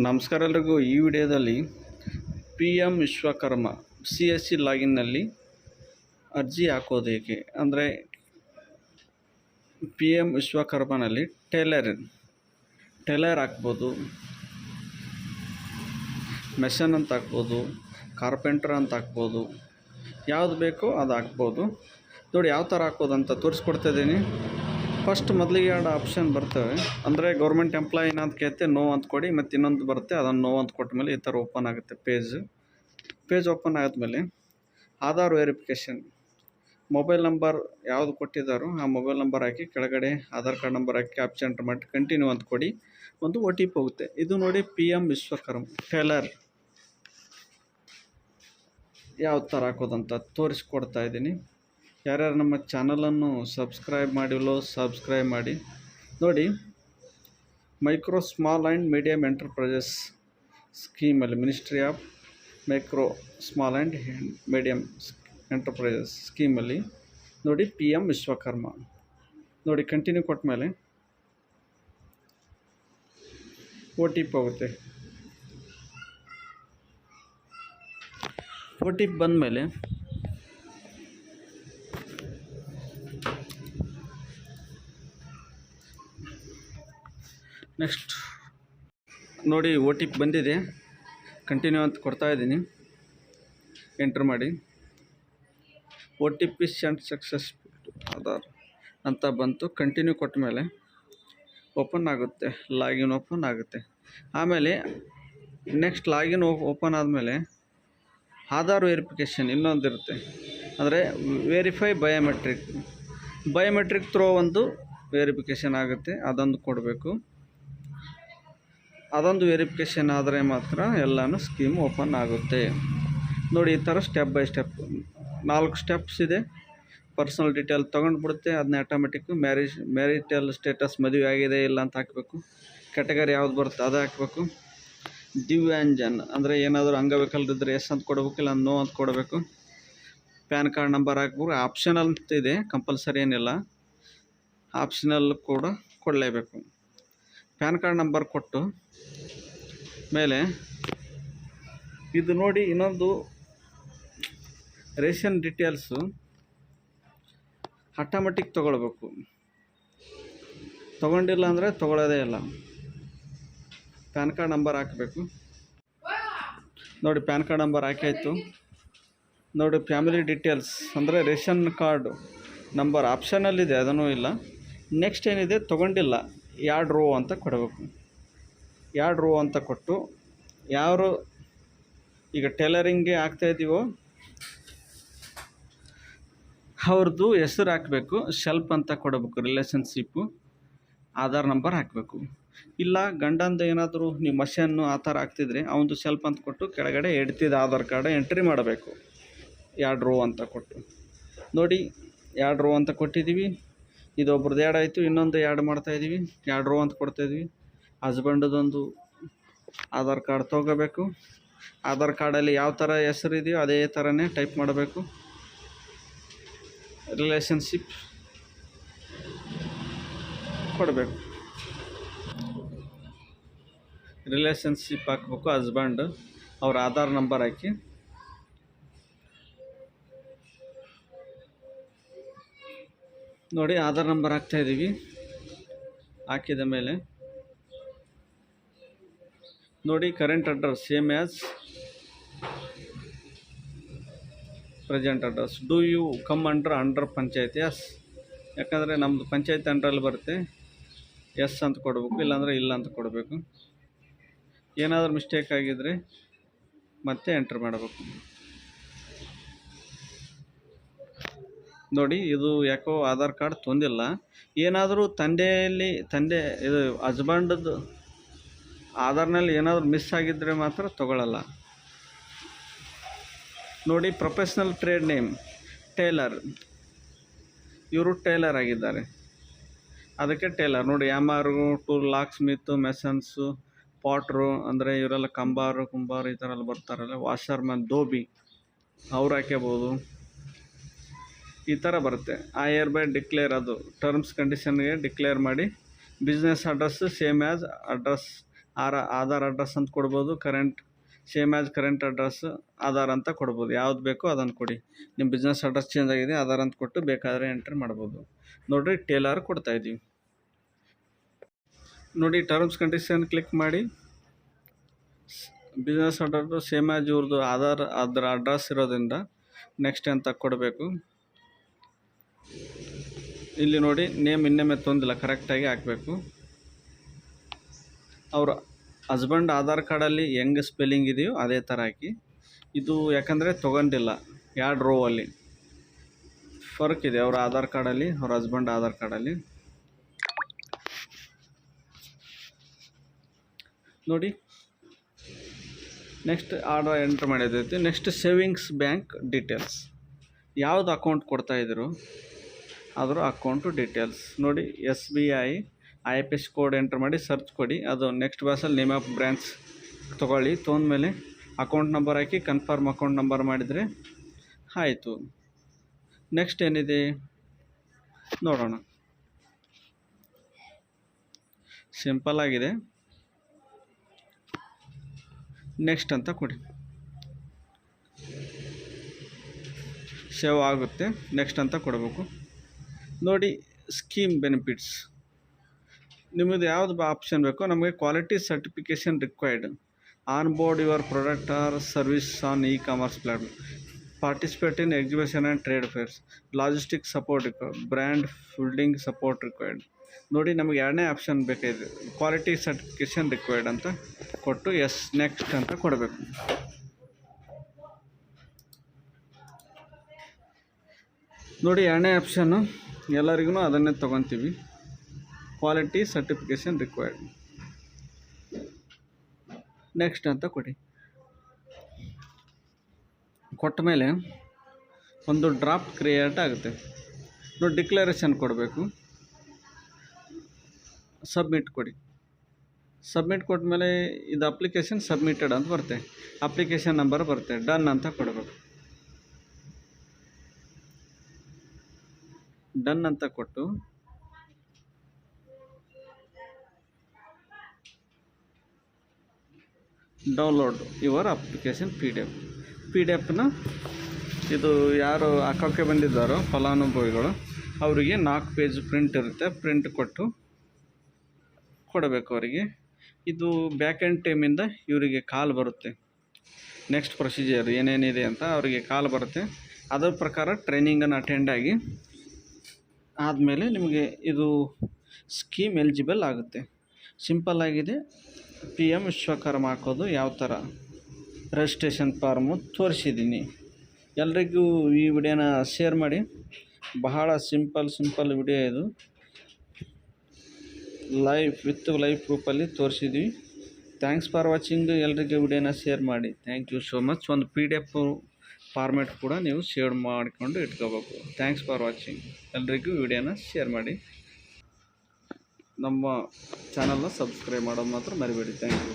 ನಮಸ್ಕಾರ ಎಲ್ರಿಗೂ. ಈ ವಿಡಿಯೋದಲ್ಲಿ P M Vishwakarma C S C ಲಾಗಿನ್ನಲ್ಲಿ ಅರ್ಜಿ ಹಾಕೋದು ಹೇಗೆ ಅಂದರೆ ಪಿ ಎಂ ವಿಶ್ವಕರ್ಮನಲ್ಲಿ ಟೇಲರ್ ಟೇಲರ್ ಹಾಕ್ಬೋದು, ಮೆಷನ್ ಅಂತ ಹಾಕ್ಬೋದು, ಕಾರ್ಪೆಂಟ್ರ್ ಅಂತ ಹಾಕ್ಬೋದು, ಯಾವುದು ಬೇಕೋ ಅದು ಹಾಕ್ಬೋದು. ನೋಡಿ ಯಾವ ಥರ ಹಾಕೋದು ಅಂತ ತೋರಿಸ್ಕೊಡ್ತಿದ್ದೀನಿ ಫಸ್ಟ್ ಮೊದಲಿಗೆ ಎರಡು ಆಪ್ಷನ್ ಬರ್ತವೆ. ಅಂದರೆ ಗೌರ್ಮೆಂಟ್ ಎಂಪ್ಲಾಯಿನ ಅಂತ ಕೇಳುತ್ತೆ ನೋ ಅಂತ ಕೊಡಿ, ಮತ್ತು ಇನ್ನೊಂದು ಬರುತ್ತೆ, ಅದನ್ನು ನೋ ಅಂತ ಕೊಟ್ಟ ಮೇಲೆ ಈ ಥರ ಓಪನ್ ಆಗುತ್ತೆ ಪೇಜ್. ಪೇಜ್ ಓಪನ್ ಆದಮೇಲೆ ಆಧಾರ್ ವೆರಿಫಿಕೇಷನ್. ಮೊಬೈಲ್ ನಂಬರ್ ಯಾವುದು ಕೊಟ್ಟಿದ್ದಾರೋ ಆ ಮೊಬೈಲ್ ನಂಬರ್ ಹಾಕಿ ಕೆಳಗಡೆ ಆಧಾರ್ ಕಾರ್ಡ್ ನಂಬರ್ ಹಾಕಿ ಆಪ್ಷನ್ ಎಂಟ್ರ್ ಮಾಡಿ ಕಂಟಿನ್ಯೂ ಅಂತ ಕೊಡಿ, ಒಂದು ಒ ಟಿ ಪಿ ಹೋಗುತ್ತೆ. ಇದು ನೋಡಿ ಪಿ ಎಂ ವಿಶ್ವಕರ್ಮ ಟೇಲರ್ ಯಾವ ಥರ ಹಾಕೋದಂತ ತೋರಿಸ್ಕೊಡ್ತಾ ಇದ್ದೀನಿ. ಯಾರ್ಯಾರು ನಮ್ಮ ಚಾನಲನ್ನು ಸಬ್ಸ್ಕ್ರೈಬ್ ಮಾಡಿಲ್ಲೋ ಸಬ್ಸ್ಕ್ರೈಬ್ ಮಾಡಿ. ನೋಡಿ, micro small and medium enterprises ಸ್ಕೀಮಲ್ಲಿ ministry of micro small and medium enterprises ಸ್ಕೀಮಲ್ಲಿ ನೋಡಿ ಪಿ ಎಂ ವಿಶ್ವಕರ್ಮ. ನೋಡಿ, ಕಂಟಿನ್ಯೂ ಕೊಟ್ಟ ಮೇಲೆ ಒ ಟಿ ಪಿ ಹೋಗುತ್ತೆ. ಒ ಟಿ ಪಿ ಬಂದಮೇಲೆ ನೆಕ್ಸ್ಟ್ ನೋಡಿ ಓ ಟಿ ಪಿ ಬಂದಿದೆ. ಕಂಟಿನ್ಯೂ ಅಂತ ಕೊಡ್ತಾ ಇದ್ದೀನಿ. ಎಂಟ್ರ್ ಮಾಡಿ. O T P send success Aadhaar ಅಂತ ಬಂತು. ಕಂಟಿನ್ಯೂ ಕೊಟ್ಟ ಮೇಲೆ ಓಪನ್ ಆಗುತ್ತೆ. ಲಾಗಿನ್ ಓಪನ್ ಆಗುತ್ತೆ. ಆಮೇಲೆ ನೆಕ್ಸ್ಟ್ ಲಾಗಿನ್ ಓಪನ್ ಆದಮೇಲೆ ಆಧಾರ್ ವೆರಿಫಿಕೇಷನ್ ಇನ್ನೊಂದಿರುತ್ತೆ ಅಂದರೆ ವೆರಿಫೈ ಬಯೋಮೆಟ್ರಿಕ್ ಬಯೋಮೆಟ್ರಿಕ್ ಥ್ರೋ ಒಂದು ವೆರಿಫಿಕೇಷನ್ ಆಗುತ್ತೆ. ಅದೊಂದು ಕೊಡಬೇಕು. ಅದೊಂದು ವೆರಿಫಿಕೇಷನ್ ಆದರೆ ಮಾತ್ರ ಎಲ್ಲನೂ ಸ್ಕೀಮ್ ಓಪನ್ ಆಗುತ್ತೆ. ನೋಡಿ, ಈ ಥರ ಸ್ಟೆಪ್ ಬೈ ಸ್ಟೆಪ್ ನಾಲ್ಕು ಸ್ಟೆಪ್ಸ್ ಇದೆ. ಪರ್ಸನಲ್ ಡೀಟೇಲ್ ತೊಗೊಂಡ್ಬಿಡುತ್ತೆ. ಅದನ್ನ ಆಟೋಮೆಟಿಕ್ಕು ಮ್ಯಾರೇಜ್, ಮ್ಯಾರಿಟಲ್ ಸ್ಟೇಟಸ್ ಮದುವೆ ಆಗಿದೆ ಇಲ್ಲ ಅಂತ ಹಾಕಬೇಕು. ಕ್ಯಾಟಗರಿ ಯಾವ್ದು ಬರುತ್ತೆ ಅದು ಹಾಕಬೇಕು. ದಿವ್ಯಾಂಜನ್ ಅಂದರೆ ಏನಾದರೂ ಅಂಗವಿಕಲರಿದ್ದರೆ ಎಸ್ ಅಂತ ಕೊಡಬೇಕು ಇಲ್ಲ ನೋ ಅಂತ ಕೊಡಬೇಕು. ಪ್ಯಾನ್ ಕಾರ್ಡ್ ನಂಬರ್ ಹಾಕ್ಬೇಕು ಆಪ್ಷನಲ್ ಅಂತ ಇದೆ. ಕಂಪಲ್ಸರಿ ಏನಿಲ್ಲ. ಆಪ್ಷನಲ್ ಕೂಡ ಕೊಡಲೇಬೇಕು. ಪ್ಯಾನ್ ಕಾರ್ಡ್ ನಂಬರ್ ಕೊಟ್ಟು ಮೇಲೆ ಇದು ನೋಡಿ ಇನ್ನೊಂದು ರೇಷನ್ ಡಿಟೇಲ್ಸು ಆಟೋಮೆಟಿಕ್ ತೊಗೊಳ್ಬೇಕು. ತೊಗೊಂಡಿಲ್ಲ ಅಂದರೆ ತೊಗೊಳ್ಳೋದೇ ಇಲ್ಲ. ಪ್ಯಾನ್ ಕಾರ್ಡ್ ನಂಬರ್ ಹಾಕಬೇಕು. ನೋಡಿ ಪ್ಯಾನ್ ಕಾರ್ಡ್ ನಂಬರ್ ಹಾಕಾಯಿತು. ನೋಡಿ ಫ್ಯಾಮಿಲಿ ಡಿಟೇಲ್ಸ್ ಅಂದರೆ ರೇಷನ್ ಕಾರ್ಡು ನಂಬರ್ ಆಪ್ಷನಲ್ಲಿದೆ, ಅದನ್ನೂ ಇಲ್ಲ. ನೆಕ್ಸ್ಟ್ ಏನಿದೆ? ತೊಗೊಂಡಿಲ್ಲ. ಎರಡು ರೋ ಅಂತ ಕೊಡಬೇಕು. ಎರಡು ರೋ ಅಂತ ಕೊಟ್ಟು ಯಾರು ಈಗ ಟೈಲರಿಂಗ್ಗೆ ಹಾಕ್ತಾಯಿದ್ದೀವೋ ಅವ್ರದ್ದು ಹೆಸರು ಹಾಕಬೇಕು ಶೆಲ್ಪ್ ಅಂತ ಕೊಡಬೇಕು ರಿಲೇಷನ್ಶಿಪ್ಪು ಆಧಾರ್ ನಂಬರ್ ಹಾಕಬೇಕು. ಇಲ್ಲ, ಗಂಡಂದು ಏನಾದರೂ ನೀವು ಮಷನ್ನು ಆ ಥರ ಹಾಕ್ತಿದ್ರೆ ಅವನದು ಶೆಲ್ಪ್ ಅಂತ ಕೊಟ್ಟು ಕೆಳಗಡೆ ಎಡ್ತಿದ್ದ ಆಧಾರ್ ಕಾರ್ಡ್ ಎಂಟ್ರಿ ಮಾಡಬೇಕು. ಎರಡು ರೋ ಅಂತ ಕೊಟ್ಟು. ನೋಡಿ, ಎರಡು ರೋ ಅಂತ ಕೊಟ್ಟಿದ್ದೀವಿ. ಇದು ಒಬ್ರದ್ದು ಎರಡು ಆಯಿತು, ಇನ್ನೊಂದು ಎರಡು ಮಾಡ್ತಾಯಿದ್ದೀವಿ ಎರಡು ರೋ ಅಂತ ಕೊಡ್ತಾಯಿದ್ವಿ ಹಸ್ಬೆಂಡದೊಂದು ಆಧಾರ್ ಕಾರ್ಡ್ ತೊಗೋಬೇಕು. ಆಧಾರ್ ಕಾರ್ಡಲ್ಲಿ ಯಾವ ಥರ ಹೆಸರು ಇದೆಯೋ ಅದೇ ಥರನೇ ಟೈಪ್ ಮಾಡಬೇಕು. ರಿಲೇಷನ್ಶಿಪ್ ಕೊಡಬೇಕು. ರಿಲೇಷನ್ಶಿಪ್ ಹಾಕ್ಬೇಕು ಹಸ್ಬೆಂಡ್ ಅವ್ರ ಆಧಾರ್ ನಂಬರ್ ಹಾಕಿ. ನೋಡಿ, ಆಧಾರ್ ನಂಬರ್ ಹಾಕ್ತಾ ಇದ್ದೀವಿ. ಹಾಕಿದ ಮೇಲೆ. ನೋಡಿ current address same as present address do you come under under panchayat yes ಯಾಕಂದರೆ ನಮ್ಮದು ಪಂಚಾಯತ್ ಅಂಡ್ರಲ್ಲಿ ಬರುತ್ತೆ. ಎಸ್ ಅಂತ ಕೊಡಬೇಕು, ಇಲ್ಲಾಂದರೆ ಇಲ್ಲ ಅಂತ ಕೊಡಬೇಕು. ಏನಾದರೂ ಮಿಸ್ಟೇಕ್ ಆಗಿದ್ದರೆ ಮತ್ತೆ ಎಂಟ್ರ್ ಮಾಡಬೇಕು. ನೋಡಿ, ಇದು ಯಾಕೋ ಆಧಾರ್ ಕಾರ್ಡ್ ತೊಂದಿಲ್ಲ. ಏನಾದರೂ ತಂದೆಯಲ್ಲಿ, ತಂದೆ, ಇದು ಹಸ್ಬೆಂಡದ್ದು ಆಧಾರ್ನಲ್ಲಿ ಏನಾದರೂ ಮಿಸ್ ಆಗಿದ್ದರೆ ಮಾತ್ರ ತೊಗೊಳ್ಳಲ್ಲ ನೋಡಿ ಪ್ರೊಫೆಷ್ನಲ್ ಟ್ರೇಡ್ ನೇಮ್ ಟೇಲರ್ ಇವರು ಟೇಲರ್ ಆಗಿದ್ದಾರೆ. ಅದಕ್ಕೆ ಟೇಲರ್ ನೋಡಿ ಯಾಮಾರು ಟು ಲಾಕ್ ಸ್ಮಿತ್ ಮೆಸನ್ಸು ಪಾಟ್ರು ಅಂದರೆ ಇವರೆಲ್ಲ ಕಂಬಾರು, ಕುಂಬಾರು ಈ ಥರ ಎಲ್ಲ ಬರ್ತಾರಲ್ಲ. ವಾಷರ್ಮನ್ ದೋಬಿ ಅವ್ರು ಹಾಕ್ಯಬೋದು. ಈ ಥರ ಬರುತ್ತೆ. ಆ ಇಯರ್ ಬೈ ಡಿಕ್ಲೇರ್ ಅದು ಟರ್ಮ್ಸ್ ಕಂಡೀಷನ್ಗೆ ಡಿಕ್ಲೇರ್ ಮಾಡಿ. Business address same as address ಆರ, ಆಧಾರ್ ಅಡ್ರೆಸ್ ಅಂತ ಕೊಡ್ಬೋದು. Current same as current address Aadhaar ಅಂತ ಕೊಡ್ಬೋದು. ಯಾವ್ದು ಬೇಕೋ ಅದನ್ನು ಕೊಡಿ. ನಿಮ್ಮ ಬಿಸ್ನೆಸ್ ಅಡ್ರೆಸ್ ಚೇಂಜ್ ಆಗಿದೆ, ಆಧಾರ್ ಅಂತ ಕೊಟ್ಟು ಬೇಕಾದರೆ ಎಂಟ್ರಿ ಮಾಡ್ಬೋದು. ನೋಡಿರಿ ಟೇಲರ್ ಕೊಡ್ತಾ ಇದ್ದೀವಿ ನೋಡಿ ಟರ್ಮ್ಸ್ ಕಂಡೀಷನ್ ಕ್ಲಿಕ್ ಮಾಡಿ. ಬಿಸ್ನೆಸ್ ಅಡ್ರೆಸ್ಸು ಸೇಮ್ ಆ್ಯಸ್ ಇವ್ರದ್ದು ಆಧಾರ್, ಅದರ ಅಡ್ರೆಸ್ ಇರೋದ್ರಿಂದ ನೆಕ್ಸ್ಟ್ ಅಂತ ಕೊಡಬೇಕು? ಇಲ್ಲಿ ನೋಡಿ ನೇಮ್ ಇನ್ನೊಮ್ಮೆ ತೊಂದಿಲ್ಲ ಕರೆಕ್ಟಾಗಿ ಹಾಕಬೇಕು. ಅವ್ರ ಹಸ್ಬೆಂಡ್ ಆಧಾರ್ ಕಾರ್ಡಲ್ಲಿ ಹೆಂಗ್ ಸ್ಪೆಲ್ಲಿಂಗ್ ಇದೆಯೋ ಅದೇ ಥರ ಹಾಕಿ. ಇದು ಯಾಕಂದರೆ ತೊಗೊಂಡಿಲ್ಲ ರೋ ಅಲ್ಲಿ. ಫರ್ಕ್ ಇದೆ ಅವ್ರ ಆಧಾರ್ ಕಾರ್ಡಲ್ಲಿ ಅವ್ರ ಹಸ್ಬೆಂಡ್ ಆಧಾರ್ ಕಾರ್ಡಲ್ಲಿ ನೋಡಿ ನೆಕ್ಸ್ಟ್ ಆರ್ಡರ್ ಎಂಟ್ರ್ ಮಾಡಿದೈತಿ ನೆಕ್ಸ್ಟ್ ಸೇವಿಂಗ್ಸ್ ಬ್ಯಾಂಕ್ ಡೀಟೇಲ್ಸ್ ಯಾವ್ದು ಅಕೌಂಟ್ ಕೊಡ್ತಾ ಇದ್ರು ಅದರ ಅಕೌಂಟು ಡೀಟೇಲ್ಸ್ ನೋಡಿ S B I I P S code enter ಮಾಡಿ ಸರ್ಚ್ ಕೊಡಿ. ಅದು ನೆಕ್ಸ್ಟ್ ಬಾಸಲ್ಲಿ ನೇಮ್ ಆಫ್ ಬ್ರ್ಯಾಂಚ್ ತೊಗೊಳ್ಳಿ. ತೊಗೊಂಡ್ಮೇಲೆ ಅಕೌಂಟ್ ನಂಬರ್ ಹಾಕಿ ಕನ್ಫರ್ಮ್ ಅಕೌಂಟ್ ನಂಬರ್ ಮಾಡಿದರೆ ಆಯಿತು. ನೆಕ್ಸ್ಟ್ ಏನಿದೆ? ನೋಡೋಣ. ಸಿಂಪಲ್ ಆಗಿದೆ. ನೆಕ್ಸ್ಟ್ ಅಂತ ಕೊಡಿ. ಸೇವ್ ಆಗುತ್ತೆ. ನೆಕ್ಸ್ಟ್ ಅಂತ ಕೊಡಬೇಕು. ನೋಡಿ ಸ್ಕೀಮ್ ಬೆನಿಫಿಟ್ಸ್ ನಿಮ್ಮದು ಯಾವುದು ಆಪ್ಷನ್ ಬೇಕೋ, ನಮಗೆ quality certification required on board your product or service on e commerce platform participate in exhibition and trade fairs logistic support brand building support required ನೋಡಿ, ನಮಗೆ ಎರಡನೇ ಆಪ್ಷನ್ ಬೇಕಾಗಿದೆ ಕ್ವಾಲಿಟಿ ಸರ್ಟಿಫಿಕೇಷನ್ ರಿಕ್ವೈರ್ಡ್ ಅಂತ ಕೊಟ್ಟು ಎಸ್ ನೆಕ್ಸ್ಟ್ ಅಂತ ಕೊಡಬೇಕು. ನೋಡಿ ಎರಡನೇ ಆಪ್ಷನ್ನು ಎಲ್ಲರಿಗೂ ಅದನ್ನೇ ತೊಗೊತೀವಿ. ಕ್ವಾಲಿಟಿ ಸರ್ಟಿಫಿಕೇಷನ್ ರಿಕ್ವೈರ್ಡ್ ನೆಕ್ಸ್ಟ್ ಅಂತ ಕೊಡಿ. ಕೊಟ್ಟ ಮೇಲೆ ಒಂದು ಡ್ರಾಫ್ಟ್ ಕ್ರಿಯೇಟ್ ಆಗುತ್ತೆ. ನೋಡಿ ಡಿಕ್ಲರೇಷನ್ ಕೊಡಬೇಕು. ಸಬ್ಮಿಟ್ ಕೊಡಿ. ಸಬ್ಮಿಟ್ ಕೊಟ್ಟ ಮೇಲೆ ಇದು ಅಪ್ಲಿಕೇಶನ್ ಸಬ್ಮಿಟೆಡ್ ಅಂತ ಬರುತ್ತೆ. ಅಪ್ಲಿಕೇಶನ್ ನಂಬರ್ ಬರುತ್ತೆ. ಡನ್ ಅಂತ ಕೊಡಬೇಕು. ಡನ್ ಅಂತ ಕೊಟ್ಟು. Download your application P D F. P D ಎಫ್ನ ಇದು ಯಾರು ಹಾಕೋಕ್ಕೆ ಬಂದಿದ್ದಾರೋ ಫಲಾನುಭವಿಗಳು, ಅವರಿಗೆ ನಾಲ್ಕು ಪೇಜ್ ಪ್ರಿಂಟ್ ಇರುತ್ತೆ. ಪ್ರಿಂಟ್ ಕೊಟ್ಟು ಕೊಡಬೇಕು ಅವರಿಗೆ. ಇದು ಬ್ಯಾಕ್ ಎಂಡ್ ಟೈಮಿಂದ ಇವರಿಗೆ ಕಾಲ್ ಬರುತ್ತೆ. ನೆಕ್ಸ್ಟ್ ಪ್ರೊಸೀಜರ್ ಏನೇನಿದೆ ಅಂತ ಅವರಿಗೆ ಕಾಲ್ ಬರುತ್ತೆ. ಅದರ ಪ್ರಕಾರ ಟ್ರೈನಿಂಗನ್ನು ಅಟೆಂಡ್ ಆಗಿ ಆದಮೇಲೆ ನಿಮಗೆ ಇದು ಸ್ಕೀಮ್ ಎಲಿಜಿಬಲ್ ಆಗುತ್ತೆ. ಸಿಂಪಲ್ ಆಗಿದೆ. ಪಿ ಎಂ ವಿಶ್ವಕರ್ಮ ಹಾಕೋದು ಯಾವ ಥರ? ರಿಜಿಸ್ಟ್ರೇಷನ್ ಫಾರ್ಮು ತೋರಿಸಿದ್ದೀನಿ. ಎಲ್ರಿಗೂ ಈ ವಿಡಿಯೋನ ಶೇರ್ ಮಾಡಿ. ಬಹಳ ಸಿಂಪಲ್ ಸಿಂಪಲ್ ವಿಡಿಯೋ ಇದು. ಲೈಫ್ ವಿತ್ ಲೈವ್ ಪ್ರೂಫಲ್ಲಿ ತೋರಿಸಿದ್ವಿ. ಥ್ಯಾಂಕ್ಸ್ ಫಾರ್ ವಾಚಿಂಗ್ ಎಲ್ರಿಗೂ ವಿಡಿಯೋನ ಶೇರ್ ಮಾಡಿ. ಥ್ಯಾಂಕ್ ಯು ಸೋ ಮಚ್ ಒಂದು ಪಿ ಡಿ ಎಫ್ ಫಾರ್ಮ್ಯಾಟ್ ಕೂಡ ನೀವು ಶೇರ್ ಮಾಡಿಕೊಂಡು ಇಟ್ಕೋಬೇಕು. ಥ್ಯಾಂಕ್ಸ್ ಫಾರ್ ವಾಚಿಂಗ್ ಎಲ್ರಿಗೂ ವಿಡಿಯೋನ ಶೇರ್ ಮಾಡಿ. ನಮ್ಮ ಚಾನಲ್ನ ಸಬ್ಸ್ಕ್ರೈಬ್ ಮಾಡೋದು ಮಾತ್ರ ಮರಿಬೇಡಿ. Thank you